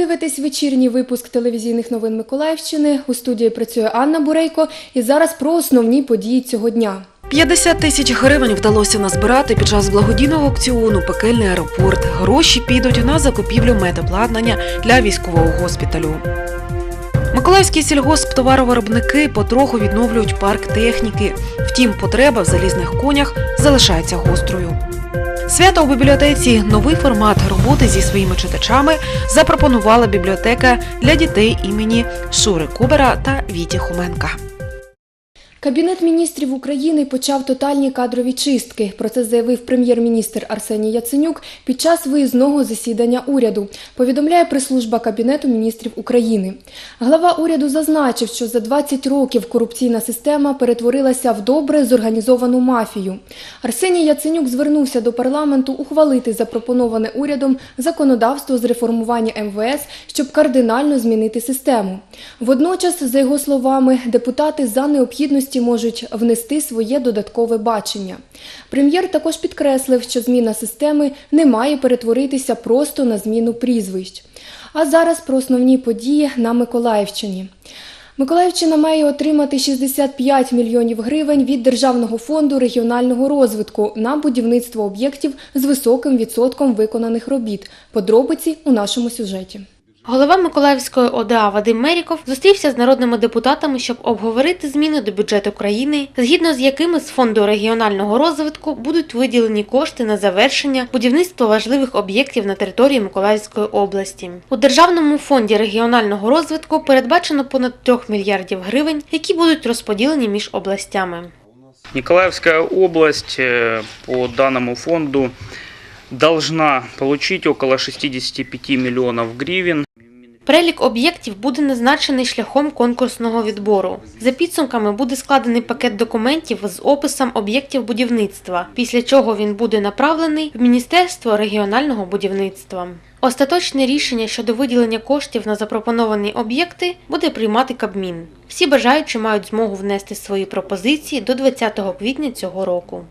Ви дивитесь вечірній випуск телевізійних новин Миколаївщини. У студії працює Анна Бурейко. І зараз про основні події цього дня. 50 тисяч гривень вдалося назбирати під час благодійного аукціону Пекельний аеропорт. Гроші підуть на закупівлю медобладнання для військового госпіталю. Миколаївські сільгосптоваровиробники потроху відновлюють парк техніки. Втім, потреба в залізних конях залишається гострою. Свято у бібліотеці новий формат роботи зі своїми читачами запропонувала бібліотека для дітей імені Шури Кубера та Віті Хоменка. Кабінет міністрів України почав тотальні кадрові чистки. Про це заявив прем'єр-міністр Арсеній Яценюк під час виїзного засідання уряду. Повідомляє прес-служба Кабінету міністрів України. Глава уряду зазначив, що за 20 років корупційна система перетворилася в добре зорганізовану мафію. Арсеній Яценюк звернувся до парламенту ухвалити запропоноване урядом законодавство з реформування МВС, щоб кардинально змінити систему. Водночас, за його словами, депутати за необхідності можуть внести своє додаткове бачення. Прем'єр також підкреслив, що зміна системи не має перетворитися просто на зміну прізвищ. А зараз про основні події на Миколаївщині. Миколаївщина має отримати 65 мільйонів гривень від Державного фонду регіонального розвитку на будівництво об'єктів з високим відсотком виконаних робіт. Подробиці у нашому сюжеті. Голова Миколаївської ОДА Вадим Меріков зустрівся з народними депутатами, щоб обговорити зміни до бюджету країни, згідно з якими з фонду регіонального розвитку будуть виділені кошти на завершення будівництва важливих об'єктів на території Миколаївської області. У державному фонді регіонального розвитку передбачено понад 3 мільярдів гривень, які будуть розподілені між областями. Николаевская область э, по данному фонду должна получить около 65 миллионов гривен. Перелік об'єктів буде назначений шляхом конкурсного відбору. За підсумками буде складений пакет документів з описом об'єктів будівництва, після чого він буде направлений в Міністерство регіонального будівництва. Остаточне рішення щодо виділення коштів на запропоновані об'єкти буде приймати Кабмін. Всі бажаючі мають змогу внести свої пропозиції до 20 квітня цього року.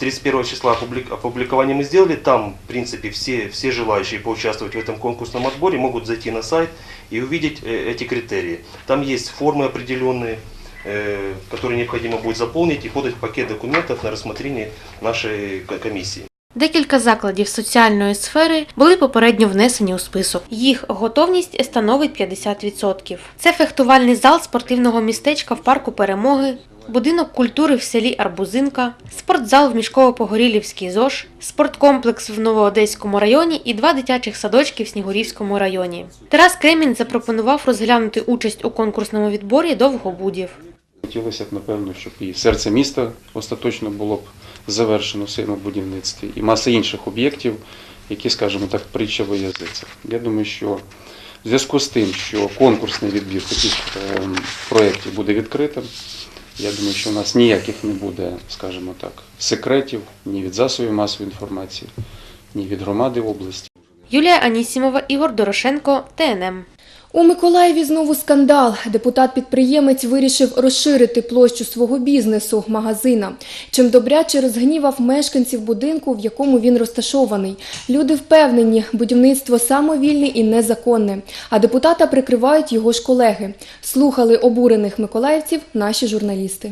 31 числа опублик- опубликование мы сделали. Там, в принципе, все, все желающие поучаствовать в этом конкурсном отборе могут зайти на сайт и увидеть э, эти критерии. Там есть формы определенные, э, которые необходимо будет заполнить и подать в пакет документов на рассмотрение нашей ко- комиссии. Декілька закладів соціальної сфери були попередньо внесені у список. Їх готовність становить 50%. Це фехтувальний зал спортивного містечка в парку Перемоги, будинок культури в селі Арбузинка, спортзал в Мішково-Погорілівській ЗОЖ, спорткомплекс в Новоодеському районі і два дитячих садочки в Снігурівському районі. Тарас Кремінь запропонував розглянути участь у конкурсному відборі довгобудів. Хотілося б, напевно, щоб і серце міста остаточно було б завершено в своєму будівництві, і маса інших об'єктів, які, скажімо так, притча во язицях. Я думаю, що в зв'язку з тим, що конкурсний відбір таких ем, проєктів буде відкритим, я думаю, що у нас ніяких не буде, скажімо так, секретів ні від засобів масової інформації, ні від громади області. Юлія Анісімова, Ігор Дорошенко, ТНМ. У Миколаєві знову скандал. Депутат-підприємець вирішив розширити площу свого бізнесу магазина. Чим добряче розгнівав мешканців будинку, в якому він розташований. Люди впевнені, будівництво самовільне і незаконне. А депутата прикривають його ж колеги. Слухали обурених миколаївців наші журналісти.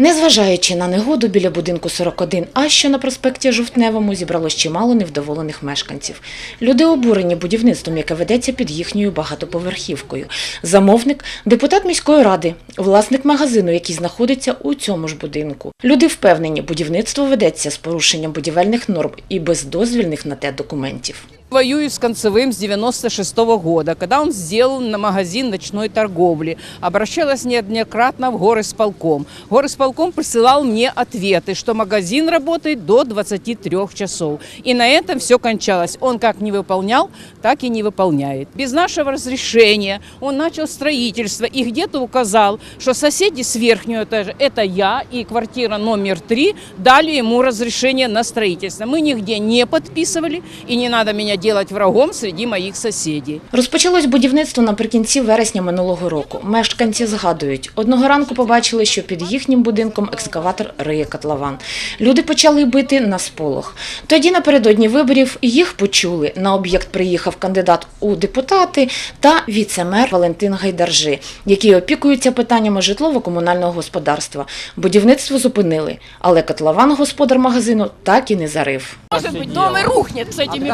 Незважаючи на негоду біля будинку 41, а що на проспекті Жовтневому зібралось чимало невдоволених мешканців. Люди обурені будівництвом, яке ведеться під їхньою багатоповерхівкою. Замовник депутат міської ради, власник магазину, який знаходиться у цьому ж будинку. Люди впевнені, будівництво ведеться з порушенням будівельних норм і без дозвільних на те документів. Воюю с Концевым с 96 года, когда он сделал на магазин ночной торговли. Обращалась неоднократно в горосполком. Горосполком присылал мне ответы, что магазин работает до 23 часов. И на этом все кончалось. Он как не выполнял, так и не выполняет. Без нашего разрешения он начал строительство и где-то указал, что соседи с верхнего этажа, это я и квартира номер три, дали ему разрешение на строительство. Мы нигде не подписывали, и не надо меня делать врагом среди моих соседей. Розпочалось будівництво наприкінці вересня минулого року. Мешканці згадують, одного ранку побачили, що під їхнім будинком екскаватор риє котлован. Люди почали бити на сполох. Тоді напередодні виборів їх почули. На об'єкт приїхав кандидат у депутати та віце-мер Валентин Гайдаржи, які опікуються питаннями житлово-комунального господарства. Будівництво зупинили, але котлован господар магазину так і не зарив. Может быть, дом и рухнет с этими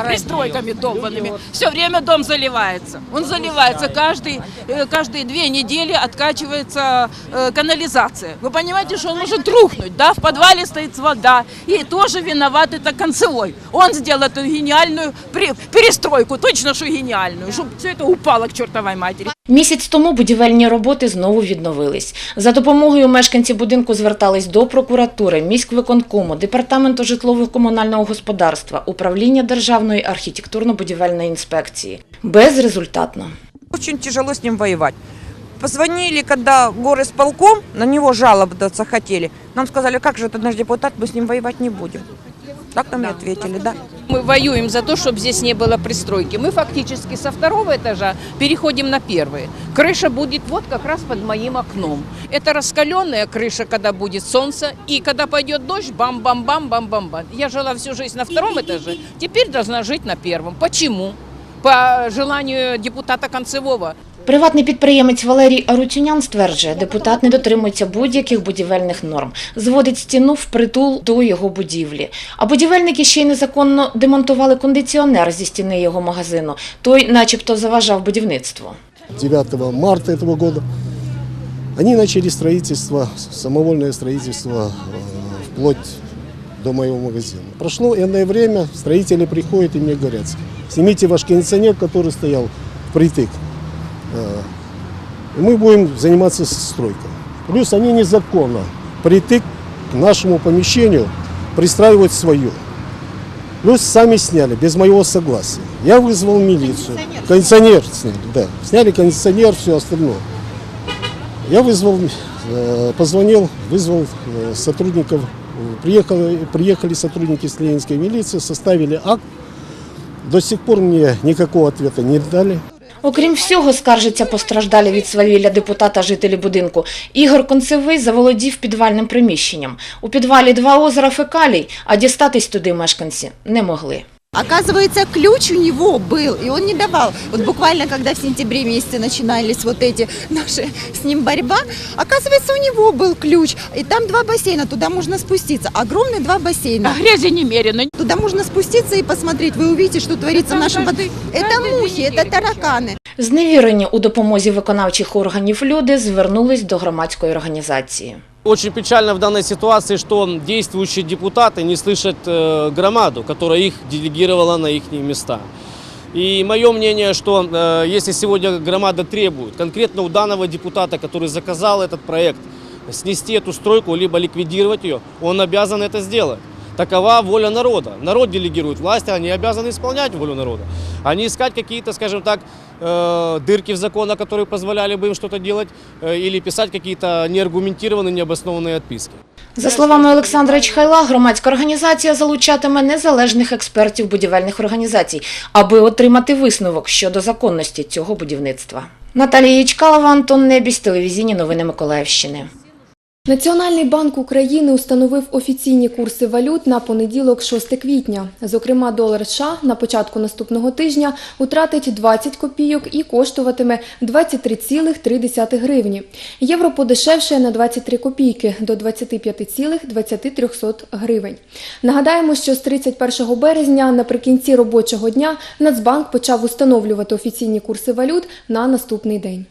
пристройками долбанными. Все время дом заливается. Он заливается каждый, э, каждые две недели откачивается э, канализация. Вы понимаете, что он может рухнуть, да? В подвале стоит вода. И тоже виноват это концевой. Он сделал эту гениальную при- перестройку, точно что гениальную, чтобы все это упало к чертовой матери. Місяць тому будівельні роботи знову відновились. За допомогою мешканці будинку звертались до прокуратури, міськвиконкому, департаменту житлово-комунального господарства, управління Державної архітектурно-будівельної інспекції. Безрезультатно. Очень тяжело с ним воевать. Позвонили, когда полком, на него жаловаться хотели. Нам сказали, как же это наш депутат, мы с ним воевать не будем. Так нам и ответили, да. Мы воюем за то, чтобы здесь не было пристройки. Мы фактически со второго этажа переходим на первый. Крыша будет вот как раз под моим окном. Это раскаленная крыша, когда будет солнце, и когда пойдет дождь, бам-бам-бам-бам-бам-бам. Я жила всю жизнь на втором этаже, теперь должна жить на первом. Почему? По желанию депутата Концевого. Приватний підприємець Валерій Арутюнян стверджує, депутат не дотримується будь-яких будівельних норм, зводить стіну впритул до його будівлі. А будівельники ще й незаконно демонтували кондиціонер зі стіни його магазину. Той, начебто, заважав будівництву. 9 марта этого года, они начали строительство, самовольное строительство э, вплоть до моего магазина. Прошло энное время, строители приходят и мне говорят, снимите ваш кондиционер, который стоял впритык, э, И мы будем заниматься стройкой. Плюс они незаконно притык к нашему помещению пристраивают свое. Плюс сами сняли, без моего согласия. Я вызвал милицию. Кондиционер сняли, да. Сняли кондиционер, все остальное. Я вызвал, э, позвонил, вызвал э, сотрудников. Приехали, приехали сотрудники с Ленинской милиции, составили акт. До сих пор мне никакого ответа не дали. Окрім всього, скаржаться постраждалі від свавілля депутата жителі будинку. Ігор Концевий заволодів підвальним приміщенням. У підвалі два озера фекалій, а дістатись туди мешканці не могли. Оказывается, ключ у него был, и он не давал. Вот буквально, когда в сентябре месяце начинались вот эти наши с ним борьба, оказывается, у него был ключ. И там два бассейна, туда можно спуститься. Огромные два бассейна. А грязи немерено. Туда можно спуститься и посмотреть. Вы увидите, что творится в нашем... под- Это мухи, это тараканы. Зневірені у допомозі виконавчих органів люди звернулись до громадської організації. Очень печально в данной ситуации, что действующие депутаты не слышат э, громаду, которая их делегировала на их места. И мое мнение, что э, если сегодня громада требует конкретно у данного депутата, который заказал этот проект, снести эту стройку, либо ликвидировать ее, он обязан это сделать. Такова воля народа. Народ делегирует власти, они обязаны исполнять волю народа. А не искать какие-то, скажем так, э, дырки в законах, которые позволяли бы им что-то делать, э, или писать какие-то неаргументированные, необоснованные отписки. За словами Олександра Чхайла, громадська організація залучатиме незалежних експертів будівельних організацій, аби отримати висновок щодо законності цього будівництва. Наталія Ячкалова, Антон Небісь, телевізійні новини Миколаївщини. Національний банк України установив офіційні курси валют на понеділок 6 квітня. Зокрема, долар США на початку наступного тижня утратить 20 копійок і коштуватиме 23,3 гривні. Євро подешевшає на 23 копійки до 25,23 гривень. Нагадаємо, що з 31 березня наприкінці робочого дня Нацбанк почав установлювати офіційні курси валют на наступний день.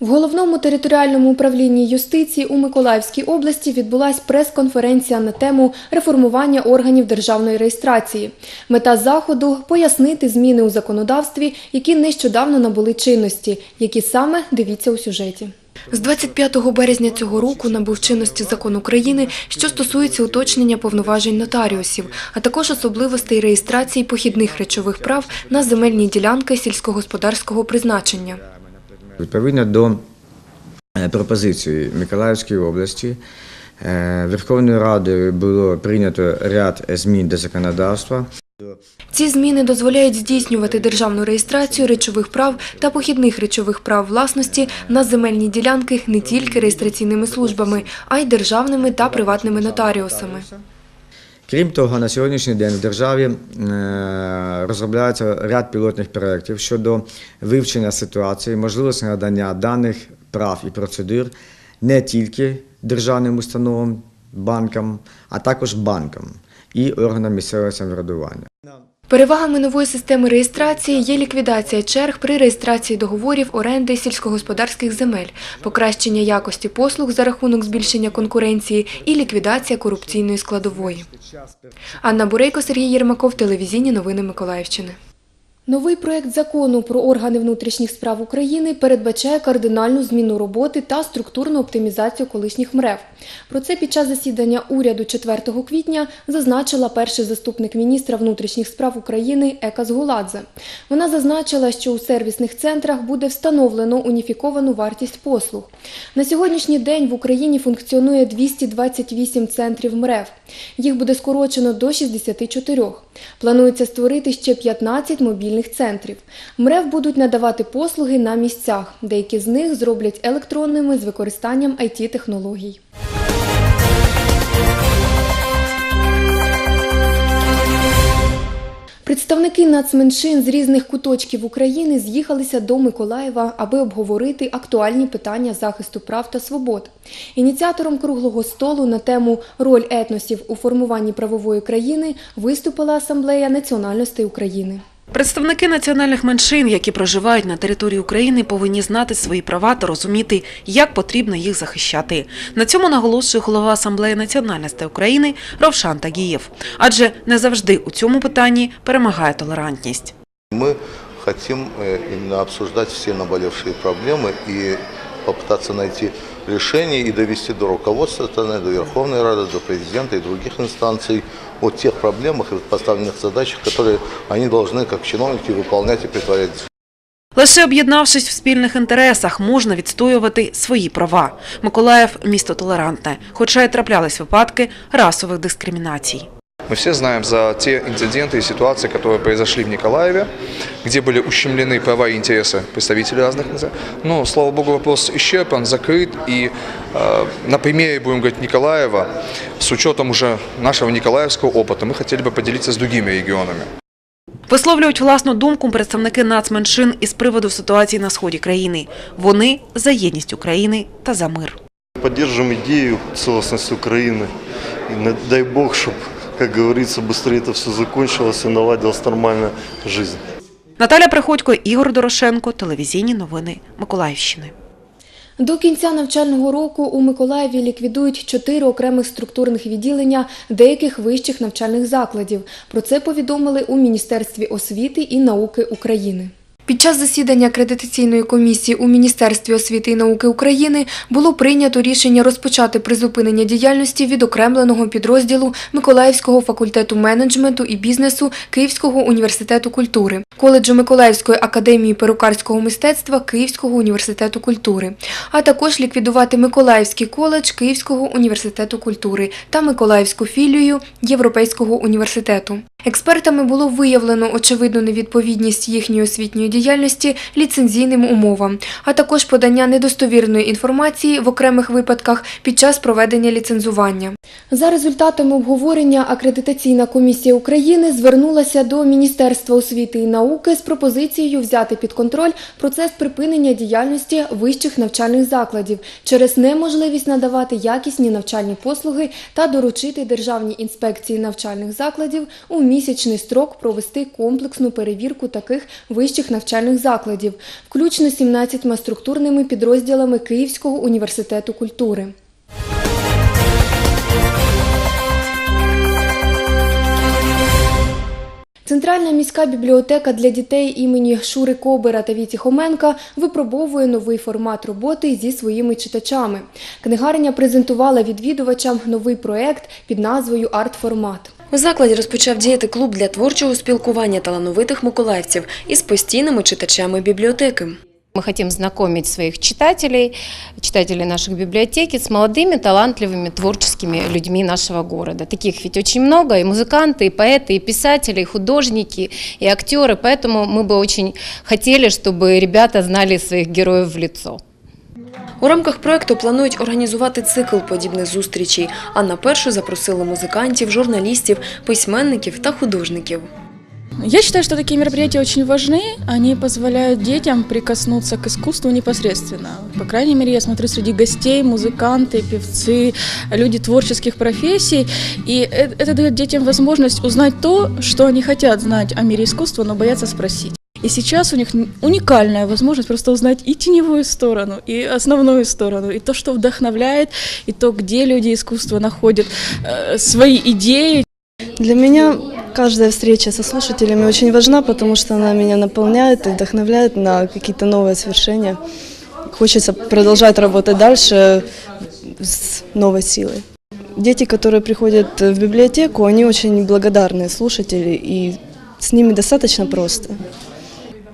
В головному територіальному управлінні юстиції у Миколаївській області відбулась прес-конференція на тему реформування органів державної реєстрації. Мета заходу пояснити зміни у законодавстві, які нещодавно набули чинності, які саме дивіться у сюжеті. З 25 березня цього року набув чинності закон України, що стосується уточнення повноважень нотаріусів, а також особливостей реєстрації похідних речових прав на земельні ділянки сільськогосподарського призначення. Відповідно до е, пропозиції Миколаївської області Е, Верховною Радою було прийнято ряд змін до законодавства. Ці зміни дозволяють здійснювати державну реєстрацію речових прав та похідних речових прав власності на земельні ділянки не тільки реєстраційними службами, а й державними та приватними нотаріусами. Крім того, на сьогоднішній день в державі е, розробляється ряд пілотних проєктів щодо вивчення ситуації, можливості надання даних прав і процедур не тільки державним установам, банкам, а також банкам і органам місцевого самоврядування. Перевагами нової системи реєстрації є ліквідація черг при реєстрації договорів оренди сільськогосподарських земель, покращення якості послуг за рахунок збільшення конкуренції і ліквідація корупційної складової. Анна Бурейко, Сергій Єрмаков, телевізійні новини Миколаївщини. Новий проект закону про органи внутрішніх справ України передбачає кардинальну зміну роботи та структурну оптимізацію колишніх МРЕВ. Про це під час засідання уряду 4 квітня зазначила перший заступник міністра внутрішніх справ України Ека Згуладзе. Вона зазначила, що у сервісних центрах буде встановлено уніфіковану вартість послуг. На сьогоднішній день в Україні функціонує 228 центрів МРЕВ. Їх буде скорочено до 64. Планується створити ще 15 мобільних центрів. МРЕВ будуть надавати послуги на місцях. Деякі з них зроблять електронними з використанням IT-технологій. Представники нацменшин з різних куточків України з'їхалися до Миколаєва, аби обговорити актуальні питання захисту прав та свобод. Ініціатором круглого столу на тему Роль етносів у формуванні правової країни виступила Асамблея національностей України. Представники національних меншин, які проживають на території України, повинні знати свої права та розуміти, як потрібно їх захищати. На цьому наголошує голова Асамблеї національностей України Ровшан Тагієв. Адже не завжди у цьому питанні перемагає толерантність. Мы хотим э, именно обсуждать все наболевшие проблемы и попытаться найти решение и довести до руководства страны, до Верховной Рады, до президента и других инстанций о тех проблемах и поставленных задачах, которые они должны, как чиновники, выполнять и притворять Лише об'єднавшись в спільних інтересах, можна відстоювати свої права. Миколаїв місто толерантне, хоча й траплялись випадки расових дискримінацій. Мы все знаем за те инциденты и ситуации, которые произошли в Николаеве, где были ущемлены права и интересы представителей разных национальностей. Но, слава богу, вопрос исчерпан, закрыт. И э, на примере, будем говорить, Николаева, с учетом уже нашего николаевского опыта, мы хотели бы поделиться с другими регионами. Висловлюють власну думку представники нацменшин із приводу ситуації на сході країни. Вони за єдність України та за мир. Поддерживаем идею целостности Украины. И на- дай Бог, чтобы, как говорится, быстрее это все закончилось и наладилась нормальная жизнь. Наталя Приходько, Ігор Дорошенко, телевізійні новини Миколаївщини. До кінця навчального року у Миколаєві ліквідують чотири окремих структурних відділення деяких вищих навчальних закладів. Про це повідомили у Міністерстві освіти і науки України. Під час засідання акредитаційної комісії у Міністерстві освіти і науки України було прийнято рішення розпочати призупинення діяльності відокремленого підрозділу Миколаївського факультету менеджменту і бізнесу Київського університету культури, коледжу Миколаївської академії перукарського мистецтва Київського університету культури, а також ліквідувати Миколаївський коледж Київського університету культури та Миколаївську філію Європейського університету. Експертами було виявлено очевидну невідповідність їхньої освітньої діяльності ліцензійним умовам, а також подання недостовірної інформації в окремих випадках під час проведення ліцензування. За результатами обговорення акредитаційна комісія України звернулася до Міністерства освіти і науки з пропозицією взяти під контроль процес припинення діяльності вищих навчальних закладів через неможливість надавати якісні навчальні послуги та доручити Державній інспекції навчальних закладів у місячний строк провести комплексну перевірку таких вищих навчальних закладів, включно 17 структурними підрозділами Київського університету культури. Центральна міська бібліотека для дітей імені Шури Кобера та Віті Хоменка випробовує новий формат роботи зі своїми читачами. Книгарня презентувала відвідувачам новий проект під назвою Арт-формат. У закладі розпочав діяти клуб для творчого спілкування талановитих миколаївців із постійними читачами бібліотеки. Мы хотим знакомить своих читателей, читателей наших библиотеки с молодыми, талантливыми, творческими людьми нашего города. Таких ведь очень много, и музыканты, и поэты, и писатели, и художники, и актеры. Поэтому мы бы очень хотели, чтобы ребята знали своих героев в лицо. У рамках проекту планують організувати цикл подібних зустрічей, а на першу запросили музикантів, журналістів, письменників та художників. Я считаю, что такие мероприятия очень важны. Они позволяют детям прикоснуться к искусству непосредственно. По крайней мере, я смотрю среди гостей, музыканты, певцы, люди творческих профессий. И э- это дает детям возможность узнать то, что они хотят знать о мире искусства, но боятся спросить. И сейчас у них уникальная возможность просто узнать и теневую сторону, и основную сторону, и то, что вдохновляет, и то, где люди искусства находят э, свои идеи, Для меня каждая встреча со слушателями очень важна, потому что она меня наполняет и вдохновляет на какие-то новые свершения. Хочется продолжать работать дальше с новой силой. Дети, которые приходят в библиотеку, они очень благодарные слушатели, и с ними достаточно просто.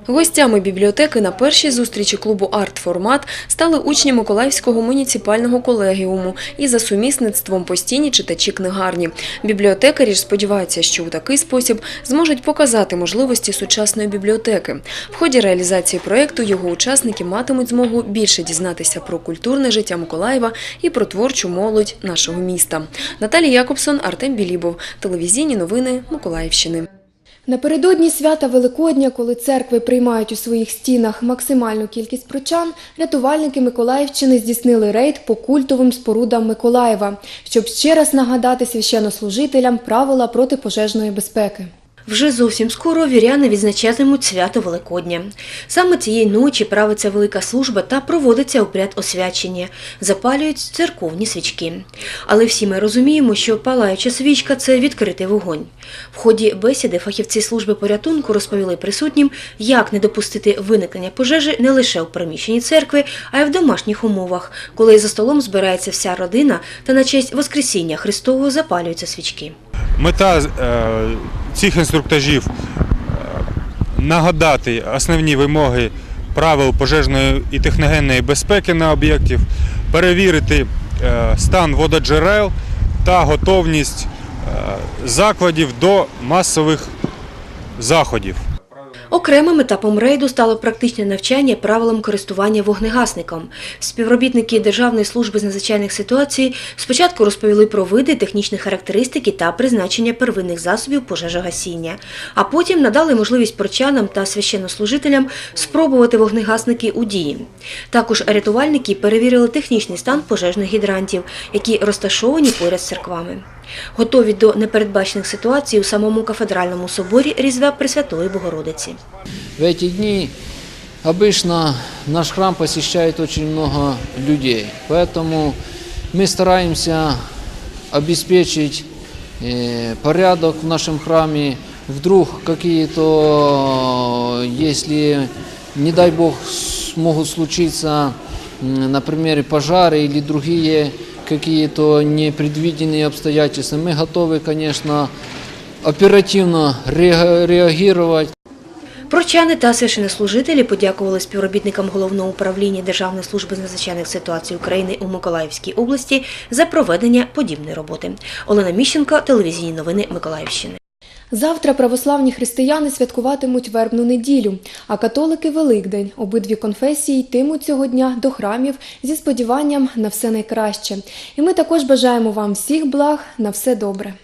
Гостями бібліотеки на першій зустрічі клубу «Арт-формат» стали учні Миколаївського муніципального колегіуму і за сумісництвом постійні читачі книгарні. Бібліотекарі ж сподіваються, що у такий спосіб зможуть показати можливості сучасної бібліотеки. В ході реалізації проєкту його учасники матимуть змогу більше дізнатися про культурне життя Миколаєва і про творчу молодь нашого міста. Наталія Якобсон, Артем Білібов. Телевізійні новини Миколаївщини. Напередодні свята Великодня, коли церкви приймають у своїх стінах максимальну кількість прочан, рятувальники Миколаївщини здійснили рейд по культовим спорудам Миколаєва, щоб ще раз нагадати священнослужителям правила протипожежної безпеки. Вже зовсім скоро віряни відзначатимуть свято Великодня. Саме цієї ночі правиться велика служба та проводиться обряд освячення, запалюють церковні свічки. Але всі ми розуміємо, що палаюча свічка це відкритий вогонь. В ході бесіди фахівці служби порятунку розповіли присутнім, як не допустити виникнення пожежі не лише у приміщенні церкви, а й в домашніх умовах, коли за столом збирається вся родина та на честь Воскресіння Христового запалюються свічки. Мета е, цих інструктажів е, нагадати основні вимоги правил пожежної і техногенної безпеки на об'єктів, перевірити е, стан вододжерел та готовність закладів до масових заходів. Окремим етапом рейду стало практичне навчання правилам користування вогнегасником. Співробітники Державної служби з надзвичайних ситуацій спочатку розповіли про види, технічні характеристики та призначення первинних засобів пожежогасіння, а потім надали можливість прочанам та священнослужителям спробувати вогнегасники у дії. Також рятувальники перевірили технічний стан пожежних гідрантів, які розташовані поряд з церквами. Готові до непередбачених ситуацій у самому кафедральному соборі Різдва Пресвятої Богородиці. В эти дни обычно наш храм посещает очень много людей, поэтому мы стараемся обеспечить э, порядок в нашем храме. Вдруг какие-то, если, не дай Бог, с- могут случиться, м, например, пожары или другие какие-то непредвиденные обстоятельства, мы готовы, конечно, оперативно реа- реагировать. Прочани та священнослужителі подякували співробітникам головного управління Державної служби з надзвичайних ситуацій України у Миколаївській області за проведення подібної роботи. Олена Міщенко, телевізійні новини Миколаївщини. Завтра православні християни святкуватимуть вербну неділю, а католики Великдень. Обидві конфесії йтимуть цього дня до храмів зі сподіванням на все найкраще. І ми також бажаємо вам всіх благ на все добре.